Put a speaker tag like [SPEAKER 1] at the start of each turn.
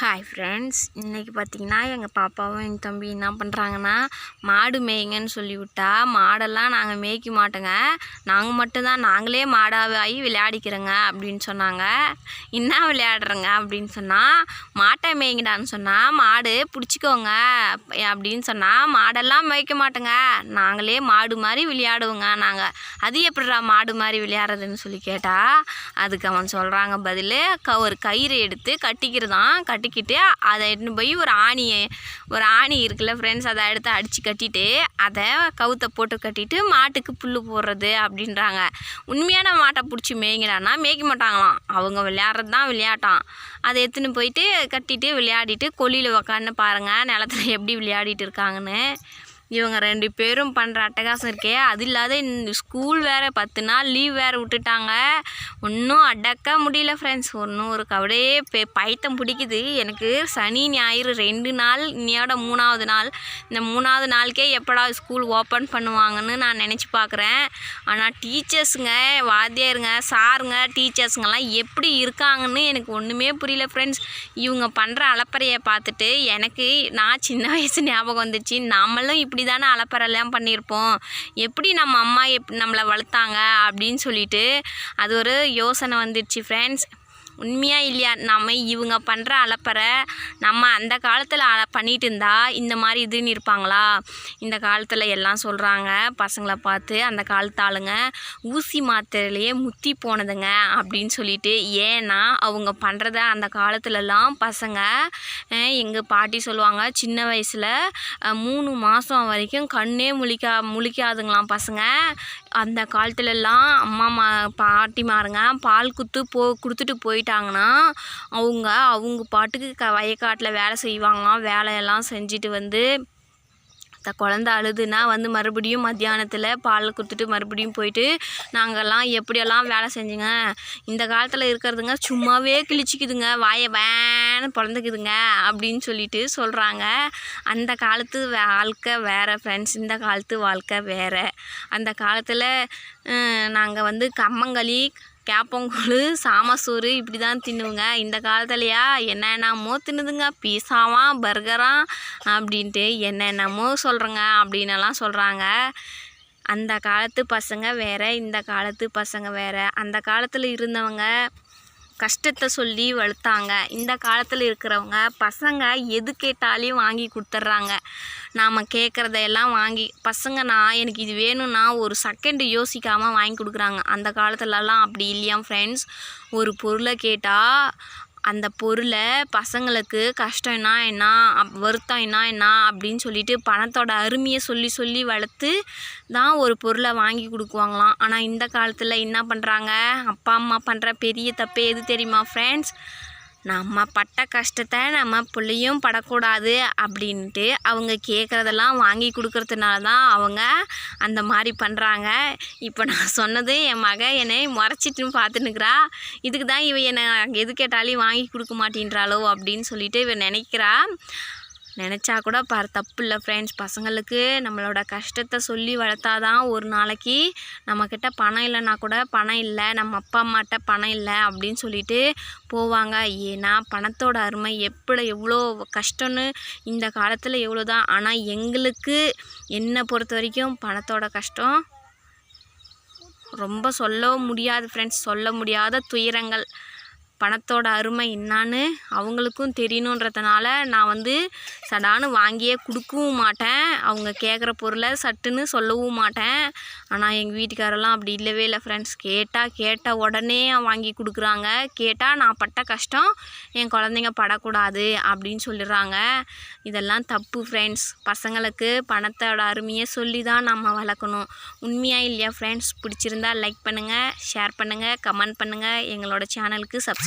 [SPEAKER 1] Hi friends இன்றைக்கி பார்த்தீங்கன்னா எங்கள் பாப்பாவும் எங்கள் தம்பி என்ன பண்ணுறாங்கன்னா மாடு மேய்ங்கன்னு சொல்லி விட்டா மாடெல்லாம் நாங்கள் மேய்க்க மாட்டோங்க. நாங்கள் மட்டும்தான் நாங்களே மாடாகி விளையாடிக்கிறோங்க அப்படின்னு சொன்னாங்க. என்ன விளையாடுறோங்க அப்படின்னு சொன்னால் மாட்டை மேய்ங்கடான்னு சொன்னால் மாடு பிடிச்சிக்கோங்க அப்படின்னு சொன்னால் மாடெல்லாம் மேய்க்க மாட்டோங்க. நாங்களே மாடு மாதிரி விளையாடுவோங்க நாங்கள் அது எப்படிடா மாடு மாதிரி விளையாடுறதுன்னு சொல்லி கேட்டால் அதுக்கு அவன் சொல்கிறாங்க பதில் க ஒரு கயிறு எடுத்து கட்டிக்கிறதான் கட்டி கட்டிக்கிட்டு அதை எடுத்துன்னு போய் ஒரு ஆணியை ஒரு ஆணி இருக்குல்ல ஃப்ரெண்ட்ஸ் அதை எடுத்து அடித்து கட்டிட்டு அதை கவுத்தை போட்டு கட்டிட்டு மாட்டுக்கு புல் போடுறது அப்படின்றாங்க. உண்மையான மாட்டை பிடிச்சி மேய்ங்கடான்னா மேய்க்க மாட்டாங்களாம். அவங்க விளையாடுறது தான் விளையாட்டான் அதை எடுத்துன்னு போயிட்டு கட்டிட்டு விளையாடிட்டு கொல்லியில் உக்காந்து பாருங்கள் நிலத்துல எப்படி விளையாடிட்டு இருக்காங்கன்னு. இவங்க ரெண்டு பேரும் பண்ணுற அட்டகாசம் இருக்கே அது இல்லாத இந்த ஸ்கூல் வேறு பத்து நாள் லீவ் வேறு விட்டுட்டாங்க. ஒன்றும் அடக்க முடியல ஃப்ரெண்ட்ஸ் ஒன்றும் ஒரு கவலையே பே பைத்தம் பிடிக்குது. எனக்கு சனி ஞாயிறு ரெண்டு நாள் இன்னையோட மூணாவது நாள். இந்த மூணாவது நாளுக்கே எப்படா ஸ்கூல் ஓப்பன் பண்ணுவாங்கன்னு நான் நினச்சி பார்க்குறேன் ஆனால் டீச்சர்ஸுங்க வாத்தியாருங்க சாருங்க டீச்சர்ஸுங்கெல்லாம் எப்படி இருக்காங்கன்னு எனக்கு ஒன்றுமே புரியல ஃப்ரெண்ட்ஸ் இவங்க பண்ணுற அலப்பறையை பார்த்துட்டு எனக்கு நான் சின்ன வயசு ஞாபகம் வந்துச்சு. நம்மளும் இப்படி தானே அலப்பறைலாம் பண்ணியிருப்போம். எப்படி நம்ம அம்மா எப் நம்மளை வளர்த்தாங்க அப்படின்னு சொல்லிட்டு அது ஒரு யோசனை வந்துடுச்சு ஃப்ரெண்ட்ஸ் உண்மையாக இல்லையா? நம்ம இவங்க பண்ணுற அலப்பறை நம்ம அந்த காலத்தில் அல பண்ணிட்டு இருந்தா இந்த மாதிரி இதுன்னு இருப்பாங்களா? இந்த காலத்தில் எல்லாம் சொல்கிறாங்க பசங்களை பார்த்து அந்த காலத்து ஆளுங்க ஊசி மாத்திரையிலேயே முத்தி போனதுங்க அப்படின்னு சொல்லிட்டு ஏன்னா அவங்க பண்ணுறத அந்த காலத்துலலாம் பசங்க எங்கள் பாட்டி சொல்லுவாங்க சின்ன வயசில் மூணு மாதம் வரைக்கும் கண்ணே முழிக்கா முழிக்காதுங்களாம் பசங்க. அந்த காலத்துலலாம் அம்மா மா பாட்டிமாருங்க பால் குத்து போ கொடுத்துட்டு போயிட்டாங்கன்னா அவங்க அவங்க பாட்டுக்கு க வயக்காட்டில் வேலை செய்வாங்களாம் வேலையெல்லாம் செஞ்சுட்டு வந்து த குழந்த அழுதுன்னா வந்து மறுபடியும் மத்தியானத்தில் பால் கொடுத்துட்டு மறுபடியும் போயிட்டு நாங்கள்லாம் எப்படியெல்லாம் வேலை செஞ்சுங்க? இந்த காலத்தில் இருக்கிறதுங்க சும்மாவே கிழிச்சிக்குதுங்க வாயை வேன்னு பிறந்துக்குதுங்க அப்படின்னு சொல்லிட்டு சொல்கிறாங்க அந்த காலத்து வாழ்க்கை வேறு ஃப்ரெண்ட்ஸ் இந்த காலத்து வாழ்க்கை வேறு. அந்த காலத்தில் நாங்கள் வந்து கம்மங்களி கேப்பங்கூழ் சாமசோறு இப்படி தான் தின்னுவோங்க. இந்த காலத்துலையா என்னென்னமோ தின்னுதுங்க. பீஸாவாம் பர்கராம் அப்படின்ட்டு என்னென்னமோ சொல்கிறேங்க அப்படின்னலாம் சொல்கிறாங்க அந்த காலத்து பசங்க வேறு இந்த காலத்து பசங்க வேறு. அந்த காலத்தில் இருந்தவங்க கஷ்டத்தை சொல்லி வளர்த்தாங்க. இந்த காலத்தில் இருக்கிறவங்க பசங்க எது கேட்டாலையும் வாங்கி கொடுத்துட்றாங்க. நாம் கேட்குறதையெல்லாம் வாங்கி பசங்க நான் எனக்கு இது வேணும்னா ஒரு செகண்டு யோசிக்காமல் வாங்கி கொடுக்குறாங்க. அந்த காலத்துலலாம் அப்படி இல்லையா ஃப்ரெண்ட்ஸ் ஒரு பொருளை கேட்டால் அந்த பொருளை பசங்களுக்கு கஷ்டம்னா என்ன அப் வருத்தம் என்ன என்ன அப்படின்னு சொல்லிட்டு பணத்தோட அருமையை சொல்லி சொல்லி வளர்த்து தான் ஒரு பொருளை வாங்கி கொடுக்குவாங்களாம். ஆனால் இந்த காலத்தில் என்ன பண்ணுறாங்க அப்பா அம்மா பண்ணுற பெரிய தப்பு எது தெரியுமா ஃப்ரெண்ட்ஸ் நம்ம பட்ட கஷ்டத்தை நம்ம பிள்ளையும் படக்கூடாது அப்படின்ட்டு அவங்க கேட்குறதெல்லாம் வாங்கி கொடுக்கறதுனால தான் அவங்க அந்த மாதிரி பண்ணுறாங்க இப்போ நான் சொன்னது என் மக என்னை முறைச்சிட்டுன்னு பார்த்துன்னுக்குறா இதுக்கு தான் இவ என்னை எது கேட்டாலும் வாங்கி கொடுக்க மாட்டேன்றாளோ அப்படின்னு சொல்லிட்டு இவன் நினைக்கிறா. நினச்சா கூட பார் தப்பு இல்லை ஃப்ரெண்ட்ஸ் பசங்களுக்கு நம்மளோட கஷ்டத்தை சொல்லி வளர்த்தாதான் ஒரு நாளைக்கு நம்மக்கிட்ட பணம் இல்லைன்னா கூட பணம் இல்லை நம்ம அப்பா அம்மாட்ட பணம் இல்லை அப்படின்னு சொல்லிட்டு போவாங்க. ஏன்னா பணத்தோட அருமை எப்படி எவ்வளோ கஷ்டம்னு இந்த காலத்தில் எவ்வளோ தான் ஆனால் எங்களுக்கு என்னை பொறுத்த வரைக்கும் பணத்தோட கஷ்டம். ரொம்ப சொல்ல முடியாது ஃப்ரெண்ட்ஸ் சொல்ல முடியாத துயரங்கள். பணத்தோட அருமை என்னான்னு அவங்களுக்கும் தெரியணுன்றதுனால நான் வந்து சடான்னு வாங்கியே கொடுக்கவும் மாட்டேன். அவங்க கேட்குற பொருளை சட்டுன்னு சொல்லவும் மாட்டேன். ஆனால் எங்கள் வீட்டுக்காரெல்லாம் அப்படி இல்லவே இல்லை ஃப்ரெண்ட்ஸ் கேட்டால் கேட்டால் உடனே வாங்கி கொடுக்குறாங்க. கேட்டால் நான் பட்ட கஷ்டம் என் குழந்தைங்க படக்கூடாது அப்படின்னு சொல்லிடுறாங்க. இதெல்லாம் தப்பு ஃப்ரெண்ட்ஸ் பசங்களுக்கு பணத்தோட அருமையை சொல்லி தான் நம்ம வளர்க்கணும். உண்மையாக இல்லையா ஃப்ரெண்ட்ஸ் பிடிச்சிருந்தா லைக் பண்ணுங்கள் ஷேர் பண்ணுங்கள் கமெண்ட் பண்ணுங்கள் எங்களோட சேனலுக்கு